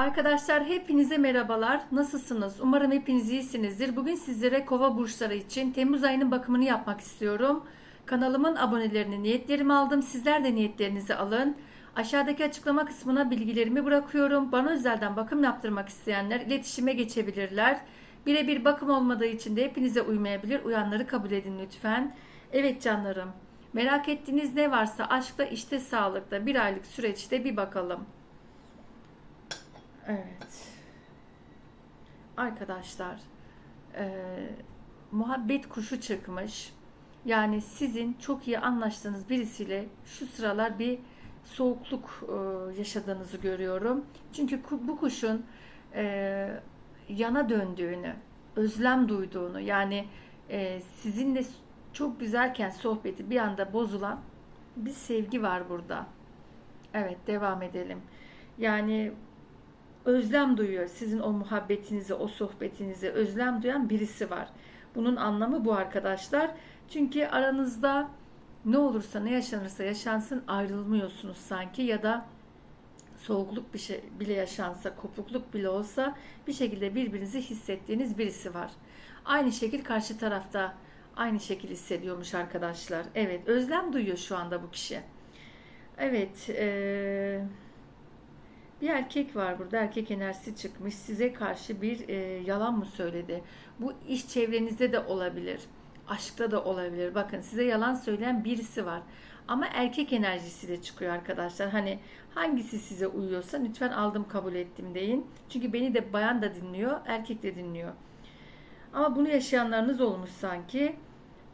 Arkadaşlar hepinize merhabalar. Nasılsınız? Umarım hepiniz iyisinizdir. Bugün sizlere kova burçları için Temmuz ayının bakımını yapmak istiyorum. Kanalımın abonelerini niyetlerimi aldım. Sizler de niyetlerinizi alın. Aşağıdaki açıklama kısmına bilgilerimi bırakıyorum. Bana özelden bakım yaptırmak isteyenler iletişime geçebilirler. Birebir bakım olmadığı için de hepinize uymayabilir. Uyanları kabul edin lütfen. Evet canlarım. Merak ettiğiniz ne varsa aşkta, işte, sağlıkta bir aylık süreçte bir bakalım. Evet. Arkadaşlar, e, muhabbet kuşu çıkmış. Yani sizin çok iyi anlaştığınız birisiyle şu sıralar bir soğukluk e, yaşadığınızı görüyorum. Çünkü bu kuşun e, yana döndüğünü, özlem duyduğunu, yani e, sizinle çok güzelken sohbeti bir anda bozulan bir sevgi var burada. Evet, devam edelim. Yani özlem duyuyor. Sizin o muhabbetinize, o sohbetinize özlem duyan birisi var. Bunun anlamı bu arkadaşlar. Çünkü aranızda ne olursa ne yaşanırsa yaşansın ayrılmıyorsunuz sanki ya da soğukluk bir şey bile yaşansa, kopukluk bile olsa bir şekilde birbirinizi hissettiğiniz birisi var. Aynı şekil karşı tarafta aynı şekil hissediyormuş arkadaşlar. Evet, özlem duyuyor şu anda bu kişi. Evet, eee bir erkek var burada. Erkek enerjisi çıkmış. Size karşı bir e, yalan mı söyledi? Bu iş çevrenizde de olabilir. Aşkta da olabilir. Bakın size yalan söyleyen birisi var. Ama erkek enerjisi de çıkıyor arkadaşlar. Hani hangisi size uyuyorsa lütfen aldım kabul ettim deyin. Çünkü beni de bayan da dinliyor, erkek de dinliyor. Ama bunu yaşayanlarınız olmuş sanki.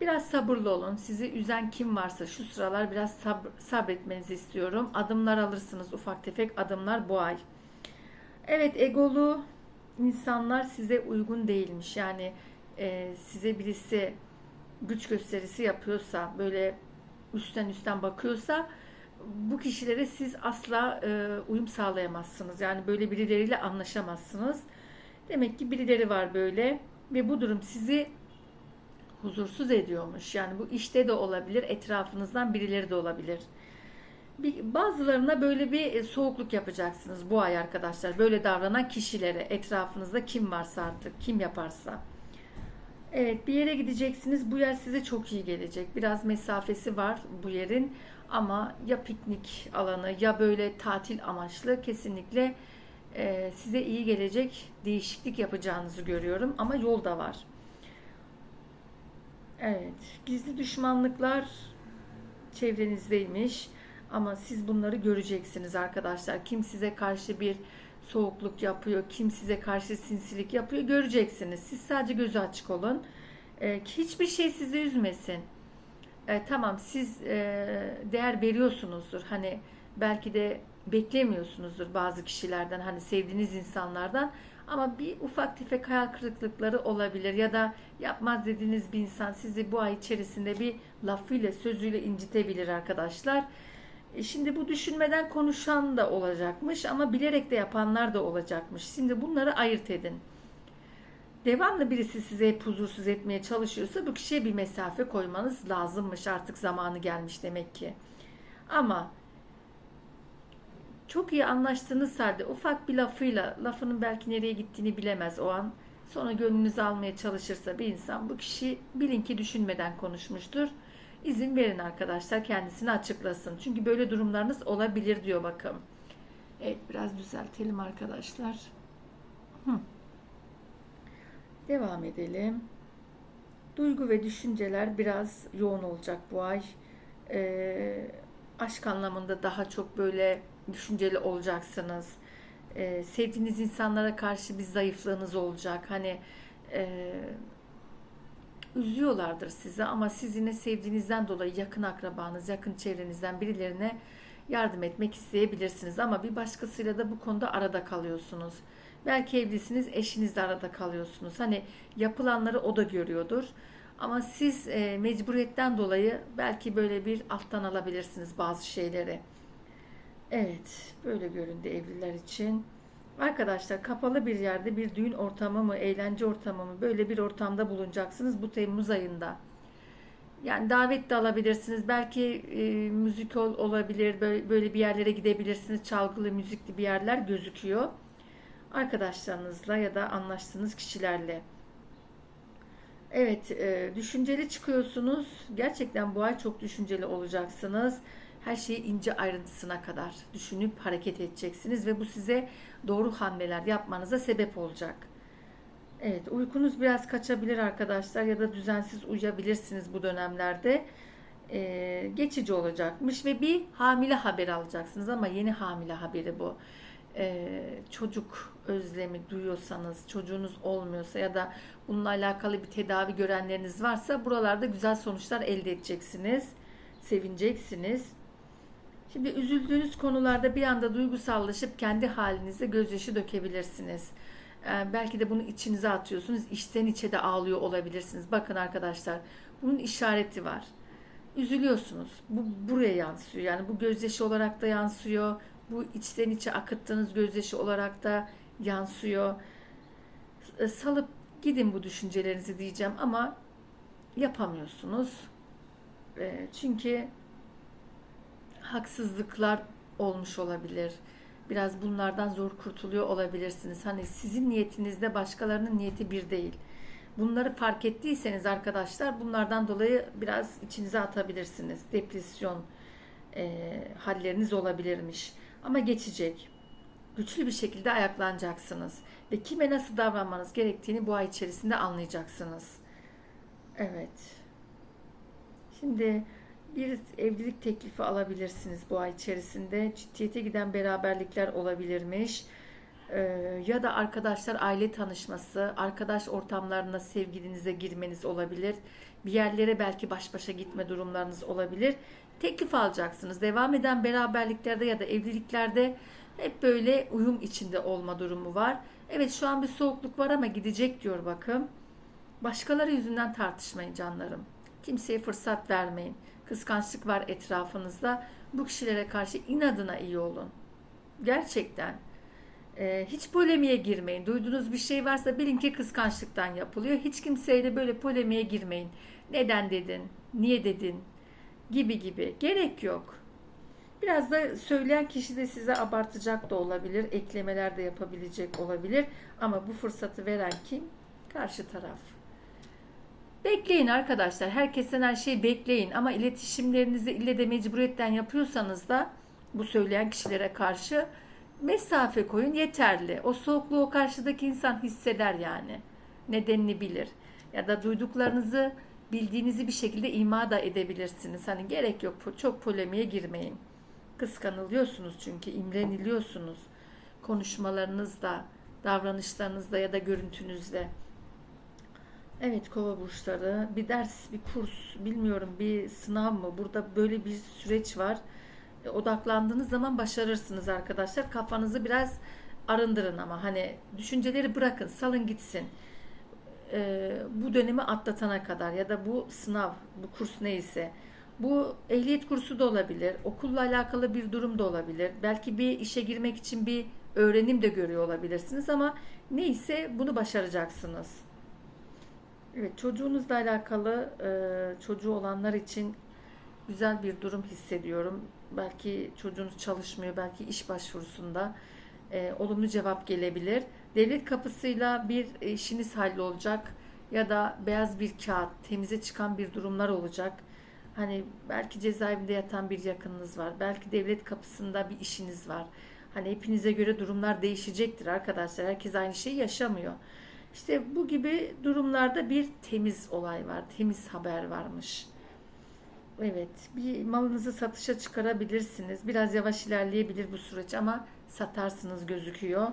Biraz sabırlı olun. Sizi üzen kim varsa şu sıralar biraz sabr- sabretmenizi istiyorum. Adımlar alırsınız. Ufak tefek adımlar bu ay. Evet egolu insanlar size uygun değilmiş. Yani e, size birisi güç gösterisi yapıyorsa, böyle üstten üstten bakıyorsa bu kişilere siz asla e, uyum sağlayamazsınız. Yani böyle birileriyle anlaşamazsınız. Demek ki birileri var böyle ve bu durum sizi huzursuz ediyormuş. Yani bu işte de olabilir, etrafınızdan birileri de olabilir. Bir, bazılarına böyle bir e, soğukluk yapacaksınız bu ay arkadaşlar. Böyle davranan kişilere, etrafınızda kim varsa artık, kim yaparsa. Evet, bir yere gideceksiniz. Bu yer size çok iyi gelecek. Biraz mesafesi var bu yerin ama ya piknik alanı ya böyle tatil amaçlı kesinlikle e, size iyi gelecek değişiklik yapacağınızı görüyorum ama yol da var. Evet, gizli düşmanlıklar çevrenizdeymiş ama siz bunları göreceksiniz arkadaşlar. Kim size karşı bir soğukluk yapıyor, kim size karşı sinsilik yapıyor göreceksiniz. Siz sadece gözü açık olun. Ee, hiçbir şey sizi üzmesin. Ee, tamam siz e, değer veriyorsunuzdur. Hani belki de beklemiyorsunuzdur bazı kişilerden, hani sevdiğiniz insanlardan. Ama bir ufak tefek hayal kırıklıkları olabilir ya da yapmaz dediğiniz bir insan sizi bu ay içerisinde bir lafıyla, sözüyle incitebilir arkadaşlar. E, Şimdi bu düşünmeden konuşan da olacakmış ama bilerek de yapanlar da olacakmış. Şimdi bunları ayırt edin. Devamlı birisi size hep huzursuz etmeye çalışıyorsa bu kişiye bir mesafe koymanız lazımmış. Artık zamanı gelmiş demek ki. Ama çok iyi anlaştığınız halde ufak bir lafıyla lafının belki nereye gittiğini bilemez o an. Sonra gönlünüzü almaya çalışırsa bir insan bu kişi bilin ki düşünmeden konuşmuştur. İzin verin arkadaşlar kendisini açıklasın. Çünkü böyle durumlarınız olabilir diyor bakın. Evet biraz düzeltelim arkadaşlar. Hı. Devam edelim. Duygu ve düşünceler biraz yoğun olacak bu ay. Ee, aşk anlamında daha çok böyle düşünceli olacaksınız. Ee, sevdiğiniz insanlara karşı bir zayıflığınız olacak. Hani e, üzüyorlardır sizi ama siz yine sevdiğinizden dolayı yakın akrabanız, yakın çevrenizden birilerine yardım etmek isteyebilirsiniz. Ama bir başkasıyla da bu konuda arada kalıyorsunuz. Belki evlisiniz, eşinizle arada kalıyorsunuz. Hani yapılanları o da görüyordur. Ama siz e, mecburiyetten dolayı belki böyle bir alttan alabilirsiniz bazı şeyleri. Evet, böyle göründü evliler için. Arkadaşlar kapalı bir yerde bir düğün ortamı mı, eğlence ortamı mı böyle bir ortamda bulunacaksınız bu Temmuz ayında. Yani davet de alabilirsiniz. Belki e, müzik ol, olabilir. Böyle, böyle bir yerlere gidebilirsiniz. Çalgılı, müzikli bir yerler gözüküyor. arkadaşlarınızla ya da anlaştığınız kişilerle. Evet, e, düşünceli çıkıyorsunuz. Gerçekten bu ay çok düşünceli olacaksınız. Her şeyi ince ayrıntısına kadar düşünüp hareket edeceksiniz ve bu size doğru hamleler yapmanıza sebep olacak. Evet, uykunuz biraz kaçabilir arkadaşlar ya da düzensiz uyuyabilirsiniz bu dönemlerde. Ee, geçici olacakmış ve bir hamile haber alacaksınız ama yeni hamile haberi bu. Ee, çocuk özlemi duyuyorsanız, çocuğunuz olmuyorsa ya da bununla alakalı bir tedavi görenleriniz varsa buralarda güzel sonuçlar elde edeceksiniz. Sevineceksiniz. Şimdi üzüldüğünüz konularda bir anda duygusallaşıp kendi halinizde gözyaşı dökebilirsiniz. Ee, belki de bunu içinize atıyorsunuz. İçten içe de ağlıyor olabilirsiniz. Bakın arkadaşlar bunun işareti var. Üzülüyorsunuz. Bu buraya yansıyor. Yani bu gözyaşı olarak da yansıyor. Bu içten içe akıttığınız gözyaşı olarak da yansıyor. E, Salıp gidin bu düşüncelerinizi diyeceğim ama yapamıyorsunuz. E, Çünkü haksızlıklar olmuş olabilir. Biraz bunlardan zor kurtuluyor olabilirsiniz. Hani sizin niyetinizde başkalarının niyeti bir değil. Bunları fark ettiyseniz arkadaşlar bunlardan dolayı biraz içinize atabilirsiniz. Depresyon e, halleriniz olabilirmiş. Ama geçecek. Güçlü bir şekilde ayaklanacaksınız. Ve kime nasıl davranmanız gerektiğini bu ay içerisinde anlayacaksınız. Evet. Şimdi bir evlilik teklifi alabilirsiniz bu ay içerisinde. Ciddiyete giden beraberlikler olabilirmiş. Ee, ya da arkadaşlar aile tanışması, arkadaş ortamlarına sevgilinize girmeniz olabilir. Bir yerlere belki baş başa gitme durumlarınız olabilir. Teklif alacaksınız. Devam eden beraberliklerde ya da evliliklerde hep böyle uyum içinde olma durumu var. Evet şu an bir soğukluk var ama gidecek diyor bakın. Başkaları yüzünden tartışmayın canlarım. Kimseye fırsat vermeyin. Kıskançlık var etrafınızda. Bu kişilere karşı inadına iyi olun. Gerçekten. Ee, hiç polemiğe girmeyin. Duyduğunuz bir şey varsa bilin ki kıskançlıktan yapılıyor. Hiç kimseyle böyle polemiğe girmeyin. Neden dedin? Niye dedin? Gibi gibi. Gerek yok. Biraz da söyleyen kişi de size abartacak da olabilir. Eklemeler de yapabilecek olabilir. Ama bu fırsatı veren kim? Karşı taraf. Bekleyin arkadaşlar. Herkesten her şeyi bekleyin. Ama iletişimlerinizi ille de mecburiyetten yapıyorsanız da bu söyleyen kişilere karşı mesafe koyun yeterli. O soğukluğu o karşıdaki insan hisseder yani. Nedenini bilir. Ya da duyduklarınızı bildiğinizi bir şekilde ima da edebilirsiniz. Hani gerek yok çok polemiğe girmeyin. Kıskanılıyorsunuz çünkü imreniliyorsunuz. Konuşmalarınızda, davranışlarınızda ya da görüntünüzde. Evet kova burçları bir ders, bir kurs, bilmiyorum bir sınav mı? Burada böyle bir süreç var. E, odaklandığınız zaman başarırsınız arkadaşlar. Kafanızı biraz arındırın ama hani düşünceleri bırakın, salın gitsin. E, bu dönemi atlatana kadar ya da bu sınav, bu kurs neyse. Bu ehliyet kursu da olabilir, okulla alakalı bir durum da olabilir. Belki bir işe girmek için bir öğrenim de görüyor olabilirsiniz ama neyse bunu başaracaksınız. Evet, çocuğunuzla alakalı e, çocuğu olanlar için güzel bir durum hissediyorum. Belki çocuğunuz çalışmıyor, belki iş başvurusunda e, olumlu cevap gelebilir. Devlet kapısıyla bir işiniz hallolacak ya da beyaz bir kağıt, temize çıkan bir durumlar olacak. Hani belki cezaevinde yatan bir yakınınız var, belki devlet kapısında bir işiniz var. Hani hepinize göre durumlar değişecektir arkadaşlar. Herkes aynı şeyi yaşamıyor. İşte bu gibi durumlarda bir temiz olay var, temiz haber varmış. Evet, bir malınızı satışa çıkarabilirsiniz. Biraz yavaş ilerleyebilir bu süreç ama satarsınız gözüküyor.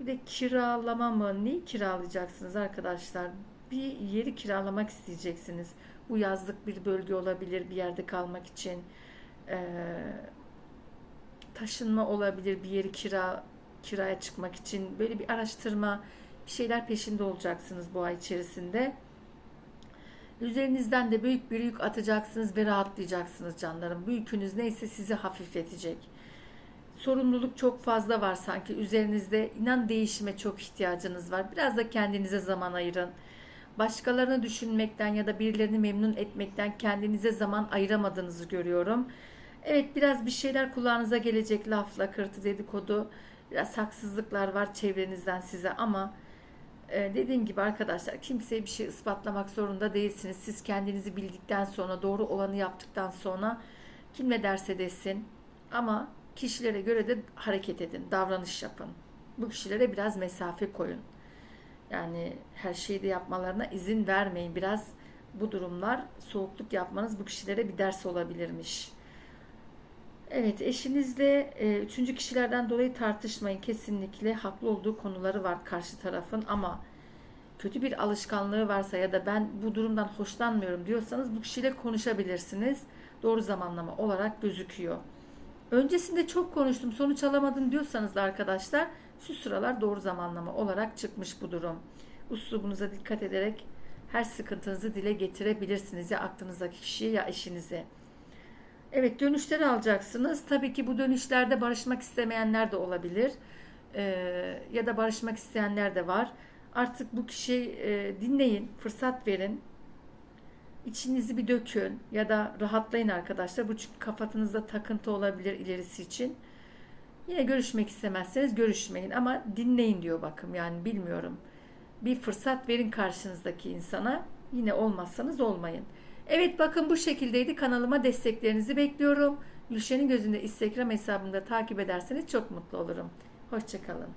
Bir de kiralama mı? Neyi kiralayacaksınız arkadaşlar? Bir yeri kiralamak isteyeceksiniz. Bu yazlık bir bölge olabilir bir yerde kalmak için. Ee, taşınma olabilir bir yeri kira kiraya çıkmak için. Böyle bir araştırma, bir şeyler peşinde olacaksınız bu ay içerisinde. Üzerinizden de büyük bir yük atacaksınız ve rahatlayacaksınız canlarım. Bu yükünüz neyse sizi hafifletecek. Sorumluluk çok fazla var sanki üzerinizde. İnan değişime çok ihtiyacınız var. Biraz da kendinize zaman ayırın. Başkalarını düşünmekten ya da birilerini memnun etmekten kendinize zaman ayıramadığınızı görüyorum. Evet biraz bir şeyler kulağınıza gelecek lafla, kırtı dedikodu Biraz haksızlıklar var çevrenizden size ama e, dediğim gibi arkadaşlar kimseye bir şey ispatlamak zorunda değilsiniz. Siz kendinizi bildikten sonra doğru olanı yaptıktan sonra kim ne derse desin ama kişilere göre de hareket edin, davranış yapın. Bu kişilere biraz mesafe koyun. Yani her şeyi de yapmalarına izin vermeyin. Biraz bu durumlar soğukluk yapmanız bu kişilere bir ders olabilirmiş. Evet, eşinizle e, üçüncü kişilerden dolayı tartışmayın. Kesinlikle haklı olduğu konuları var karşı tarafın ama kötü bir alışkanlığı varsa ya da ben bu durumdan hoşlanmıyorum diyorsanız bu kişiyle konuşabilirsiniz. Doğru zamanlama olarak gözüküyor. Öncesinde çok konuştum, sonuç alamadım diyorsanız da arkadaşlar şu sıralar doğru zamanlama olarak çıkmış bu durum. Uslubunuza dikkat ederek her sıkıntınızı dile getirebilirsiniz ya aklınızdaki kişiye ya eşinize. Evet dönüşleri alacaksınız. Tabii ki bu dönüşlerde barışmak istemeyenler de olabilir. Ee, ya da barışmak isteyenler de var. Artık bu kişiyi e, dinleyin, fırsat verin. İçinizi bir dökün ya da rahatlayın arkadaşlar. Bu çünkü kafanızda takıntı olabilir ilerisi için. Yine görüşmek istemezseniz görüşmeyin ama dinleyin diyor bakım yani bilmiyorum. Bir fırsat verin karşınızdaki insana. Yine olmazsanız olmayın. Evet bakın bu şekildeydi. Kanalıma desteklerinizi bekliyorum. Gülşen'in gözünde Instagram hesabında takip ederseniz çok mutlu olurum. Hoşçakalın.